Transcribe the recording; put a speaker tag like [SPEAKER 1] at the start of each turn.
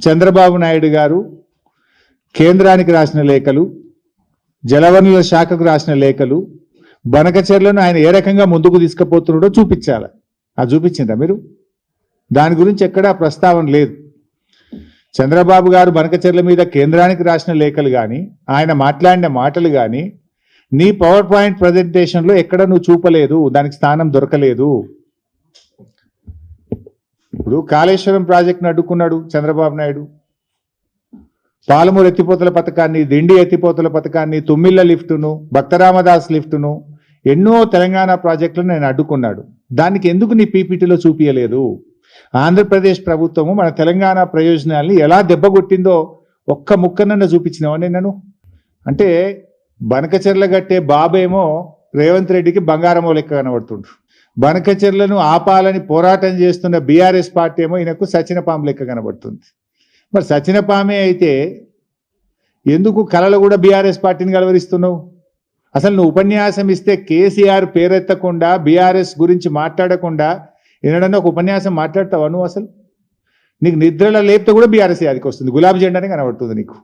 [SPEAKER 1] చంద్రబాబు నాయుడు గారు కేంద్రానికి రాసిన లేఖలు జలవనరుల శాఖకు రాసిన లేఖలు బనకచెర్లను ఆయన ఏ రకంగా ముందుకు తీసుకుపోతున్నాడో చూపించాలి. అది చూపించిందా మీరు? దాని గురించి ఎక్కడా ప్రస్తావన లేదు. చంద్రబాబు గారు బనకచెర్ల మీద కేంద్రానికి రాసిన లేఖలు కానీ ఆయన మాట్లాడిన మాటలు కానీ నీ పవర్ పాయింట్ ప్రజెంటేషన్లో ఎక్కడ నువ్వు చూపలేదు దానికి స్థానం దొరకలేదు. ఇప్పుడు కాళేశ్వరం ప్రాజెక్టును అడ్డుకున్నాడు చంద్రబాబు నాయుడు. పాలమూరు ఎత్తిపోతల పథకాన్ని దిండి ఎత్తిపోతల పథకాన్ని తుమ్మిళ్ళ లిఫ్టును భక్తరామదాస్ లిఫ్టును ఎన్నో తెలంగాణ ప్రాజెక్టులను నేను అడ్డుకున్నాడు. దానికి ఎందుకు నీ పీపీటీలో చూపించలేదు ఆంధ్రప్రదేశ్ ప్రభుత్వము మన తెలంగాణ ప్రయోజనాల్ని ఎలా దెబ్బగొట్టిందో ఒక్క ముక్కనన్న చూపించినావని నేను అంటే బనకచెర్ల గట్టే బాబేమో రేవంత్ రెడ్డికి బంగారమో లెక్క కనబడుతుండ్రు. బనకచర్లను ఆపాలని పోరాటం చేస్తున్న బీఆర్ఎస్ పార్టీ ఏమో ఈయనకు సచినపాము లెక్క కనబడుతుంది. మరి సచినపామే అయితే ఎందుకు కళలు కూడా బీఆర్ఎస్ పార్టీని కలవరిస్తున్నావు? అసలు నువ్వు ఉపన్యాసం ఇస్తే కేసీఆర్ పేరెత్తకుండా బీఆర్ఎస్ గురించి మాట్లాడకుండా ఎన్నడన్నా ఒక ఉపన్యాసం మాట్లాడతావా నువ్వు అసలు? నీకు నిద్రలో లేపితే కూడా బీఆర్ఎస్ యాదికి వస్తుంది. గులాబీ జెండానే కనబడుతుంది నీకు.